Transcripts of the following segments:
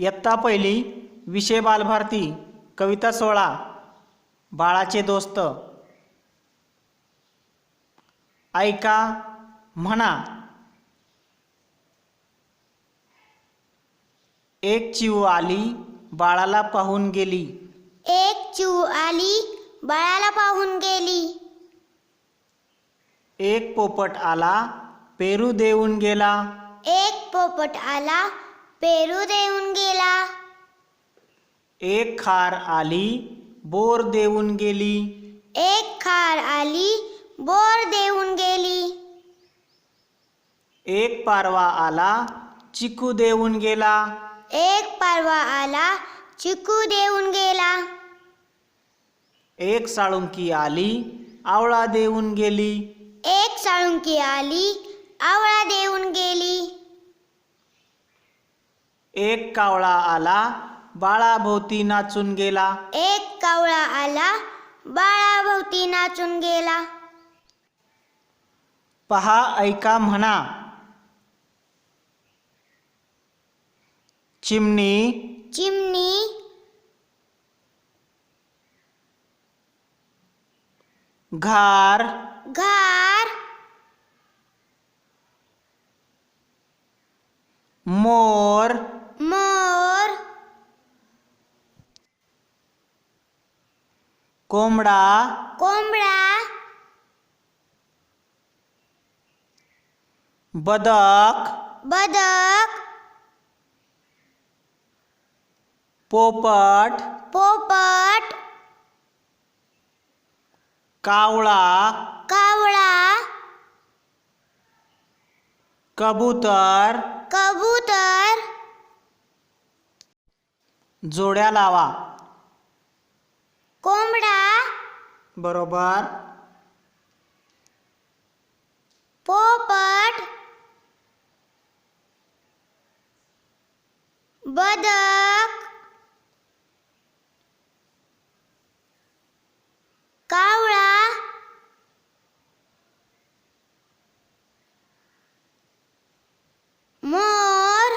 इयत्ता पहिली विषय बालभारती कविता सोळा बाळाचे दोस्त. ऐका म्हणा. एक चिऊ आली बाळाला पाहून गेली. एक चिऊ आली बाळाला पाहून गेली. एक पोपट आला पेरू देऊन गेला. एक पोपट आला पेरू देऊन गेला. एक खार आली बोर देऊन गेली. एक खार आली बोर देऊन गेली. एक पारवा आला चिकू देऊन गेला. एक पारवा आला चिकू देऊन गेला. एक साळुंकी आली आवळा देऊन गेली. एक साळुंकी आली आवळा देऊन गेली एक कावळा आला बाळाभोवती नाचून गेला. एक कावळा आला बाळाभोवती नाचून गेला. पहा ऐका म्हणा. चिमणी. चिमणी. घार. घार. मोर. मोर कोंबडा. कोंबडा. बदक. बदक. पोपट. पोपट. कावळा. कावळा. कबूतर. कबूतर. जोड्या लावा. कोंबडा. बरोबर. पोपट. बदक. कावळा. मोर.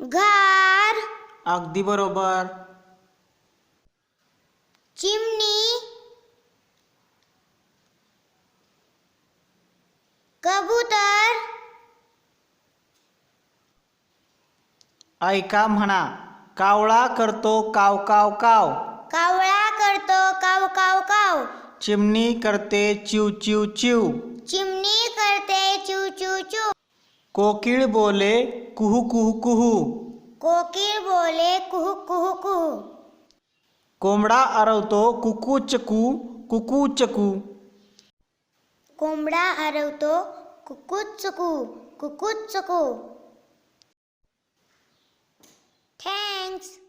घार अगदी बरोबर. चिमणी कबूतर ऐका म्हणा कावळा करतो काव काव काव. कावळा करतो काव काव काव. चिमणी करते चिव चिव चिव. चिमणी करते चू चू चू कोकिळ बोले कुहू कुहू कुहू. कोकिळ बोले कुहू कुहू कुहू. कोंबडा आरवतो कुकू चकू कुकू चकू. कोंबडा आरवतो कुकुच्चकू कुकुच्चकू थँक्स